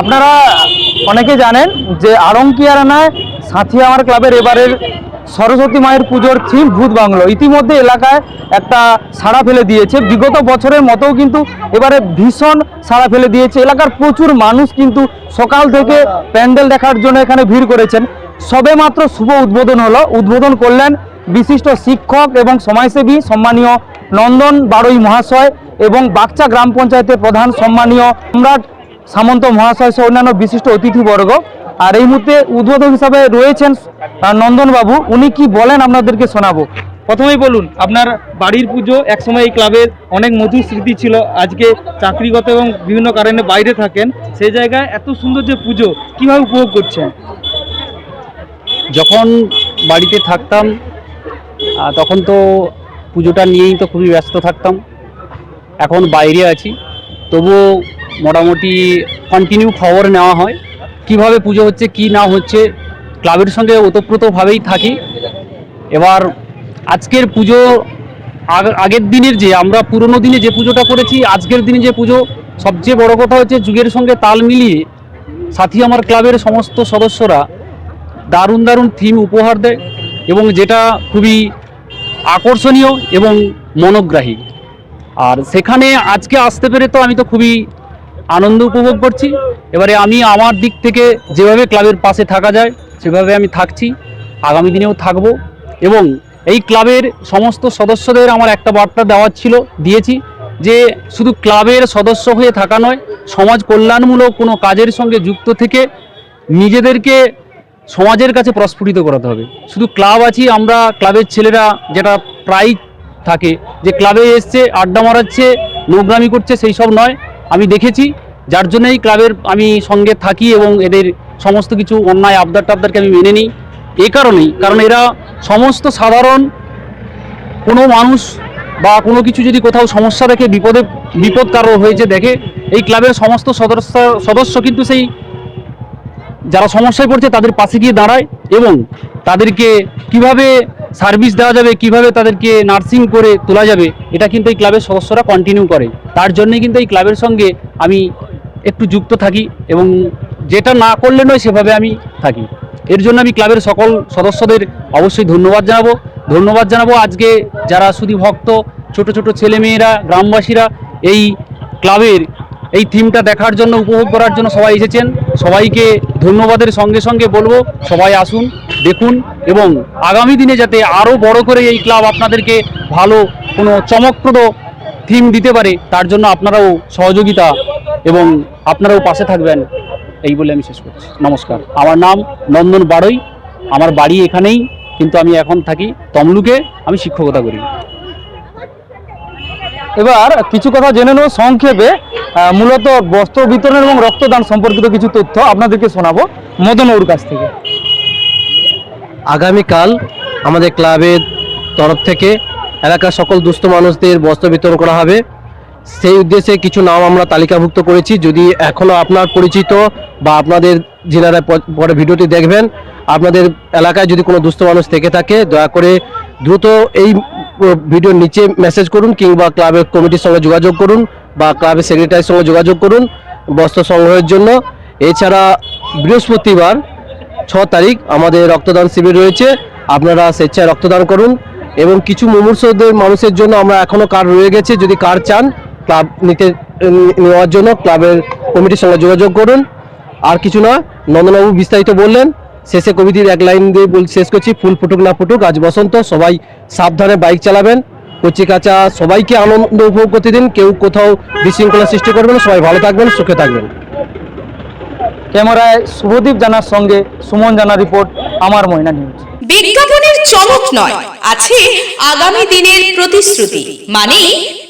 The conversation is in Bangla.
আপনারা অনেকে জানেন যে আরঙ্কিয়ারানায় সাথিয়া আমার ক্লাবের এবারের সরস্বতী মায়ের পুজোর থিম ভূত বাংলো। ইতিমধ্যে এলাকায় একটা সাড়া ফেলে দিয়েছে। বিগত বছরের মতোও কিন্তু এবারে ভীষণ সাড়া ফেলে দিয়েছে। এলাকার প্রচুর মানুষ কিন্তু সকাল থেকে প্যান্ডেল দেখার জন্য এখানে ভিড় করেছেন। সবে মাত্র শুভ উদ্বোধন হলো। উদ্বোধন করলেন বিশিষ্ট শিক্ষক এবং সমাজসেবী সম্মানীয় নন্দন বারুই মহাশয় এবং বাগচা গ্রাম পঞ্চায়েতের প্রধান সম্মানীয় সম্রাট সামন্ত মহাশয় সহ অন্যান্য বিশিষ্ট অতিথিবর্গ। আর এই মুহূর্তে উদ্বোধক হিসাবে রয়েছেন নন্দনবাবু। উনি কি বলেন আপনাদেরকে শোনাবো? প্রথমেই বলুন, আপনার বাড়ির পুজো একসময় এই ক্লাবের অনেক মধুর স্মৃতি ছিল। আজকে চাকরিগত এবং বিভিন্ন কারণে বাইরে থাকেন। সেই জায়গায় এত সুন্দর যে পুজো, কীভাবে উপভোগ করছেন? যখন বাড়িতে থাকতাম তখন তো পুজোটা নিয়েই তো খুবই ব্যস্ত থাকতাম। এখন বাইরে আছি, তবুও মোটামুটি কন্টিনিউ খবর নেওয়া হয়। কীভাবে পুজো হচ্ছে, কি না হচ্ছে, ক্লাবের সঙ্গে ওতপ্রোতভাবেই থাকি। এবার আজকের পুজো, আগ- আগের দিনের যে, আমরা পুরনো দিনে যে পুজোটা করেছি, আজকের দিনে যে পুজো, সবচেয়ে বড় কথা হচ্ছে যুগের সঙ্গে তাল মিলিয়ে সাথী আমার ক্লাবের সমস্ত সদস্যরা দারুণ দারুণ থিম উপহার দেয় এবং যেটা খুবই আকর্ষণীয় এবং মনোগ্রাহী। আর সেখানে আজকে আসতে পেরে তো আমি তো খুবই আনন্দ উপভোগ করছি। এবারে আমি আমার দিক থেকে যেভাবে ক্লাবের পাশে থাকা যায়, সেভাবে আমি থাকছি। আগামী দিনেও থাকব এবং এই ক্লাবের সমস্ত সদস্যদের আমার একটা বার্তা দেওয়ার ছিল, দিয়েছি যে শুধু ক্লাবের সদস্য হয়ে থাকা নয়, সমাজ কল্যাণমূলক কোনো কাজের সঙ্গে যুক্ত থেকে নিজেদেরকে সমাজের কাছে প্রস্ফুটিত করাতে হবে। শুধু ক্লাব আছি, আমরা ক্লাবের ছেলেরা যেটা প্রায় থাকে, যে ক্লাবে এসছে, আড্ডা মারাচ্ছে, নোংরামি করছে, সেই সব নয়। আমি দেখেছি, যার জন্যই ক্লাবের আমি সঙ্গে থাকি এবং এদের সমস্ত কিছু অন্যায় আবদার টাবদারকে আমি মেনে নিই। এ কারণেই, কারণ এরা সমস্ত সাধারণ কোনো মানুষ বা কোনো কিছু যদি কোথাও সমস্যা দেখে, বিপদে, বিপদ কারও হয়েছে দেখে, এই ক্লাবের সমস্ত সদস্য সদস্য কিন্তু সেই যারা সমস্যায় পড়ছে তাদের পাশে গিয়ে দাঁড়ায় এবং তাদেরকে কীভাবে সার্ভিস দেওয়া যাবে, কীভাবে তাদেরকে নার্সিং করে তোলা যাবে, এটা কিন্তু এই ক্লাবের সদস্যরা কন্টিনিউ করে। তার জন্যই কিন্তু এই ক্লাবের সঙ্গে আমি একটু যুক্ত থাকি এবং যেটা না করলে নয়, সেভাবে আমি থাকি। এর জন্য আমি ক্লাবের সকল সদস্যদের অবশ্যই ধন্যবাদ জানাব। ধন্যবাদ জানাব আজকে যারা শুধু ভক্ত, ছোট ছোট ছেলেমেয়েরা গ্রামবাসীরা এই ক্লাবের এই থিমটা দেখার জন্য, উপভোগ করার জন্য সবাই এসেছেন। সবাইকে ধন্যবাদের সঙ্গে সঙ্গে বলব, সবাই আসুন, দেখুন। এবং আগামী দিনে যাতে আরও বড় করে এই ক্লাব আপনাদেরকে ভালো কোনো চমকপ্রদ থিম দিতে পারে, তার জন্য আপনারাও সহযোগিতা এবং আপনারাও পাশে থাকবেন, এই বলে আমি শেষ করছি। নমস্কার। আমার নাম নন্দন বাড়ই আমার বাড়ি এখানেই, কিন্তু আমি এখন থাকি তমলুকে, আমি শিক্ষকতা করি। এবার কিছু কথা জেনে নেব সংক্ষেপে। মূলত বস্ত্র বিতরণ এবং রক্তদান সম্পর্কিত কিছু তথ্য আপনাদেরকে শোনাবো মদন ওর কাছ থেকে। আগামীকাল আমাদের ক্লাবের তরফ থেকে এলাকার সকল দুস্থ মানুষদের বস্ত্র বিতরণ করা হবে। সেই উদ্দেশ্যে কিছু নাম আমরা তালিকাভুক্ত করেছি। যদি এখনও আপনার পরিচিত বা আপনাদের প- পরে ভিডিওটি দেখবেন, আপনাদের এলাকায় যদি কোনো দুস্থ মানুষ থেকে থাকে, দয়া করে দ্রুত এই ভিডিওর নিচে মেসেজ করুন কিংবা ক্লাবের কমিটির সঙ্গে যোগাযোগ করুন বা ক্লাবের সেক্রেটারির সঙ্গে যোগাযোগ করুন বস্ত্র সংগ্রহের জন্য। এছাড়া বৃহস্পতিবার ছ তারিখ আমাদের রক্তদান শিবির রয়েছে। আপনারা স্বেচ্ছায় রক্তদান করুন এবং কিছু মুমূর্ষদের মানুষের জন্য আমরা এখনও কার্ড রয়ে গেছে, যদি কার্ড চান, ক্লাব নিতে, নেওয়ার জন্য ক্লাবের কমিটির সঙ্গে যোগাযোগ করুন। আর কিছু না, নন্দনবাবু বিস্তারিত বললেন, শেষে কবিতির এক লাইন দিয়ে বল, শেষ করছি, ফুল ফুটুক না ফুটুক, আজ বসন্ত, সবাই সাবধানে বাইক চালাবেন। কচি কাঁচা সবাইকে আনন্দ উপভোগ করতে দিন কেউ কোথাও বিশৃঙ্খলা সৃষ্টি করবেন সবাই ভালো থাকবেন, সুখে থাকবেন। ক্যামেরায় শুভদীপ জানার সঙ্গে সুমন জানা রিপোর্ট আমার ময়না নিউজ। বিজ্ঞাপনের চমক নয়, আছে আগামী দিনের প্রতিশ্রুতি মানে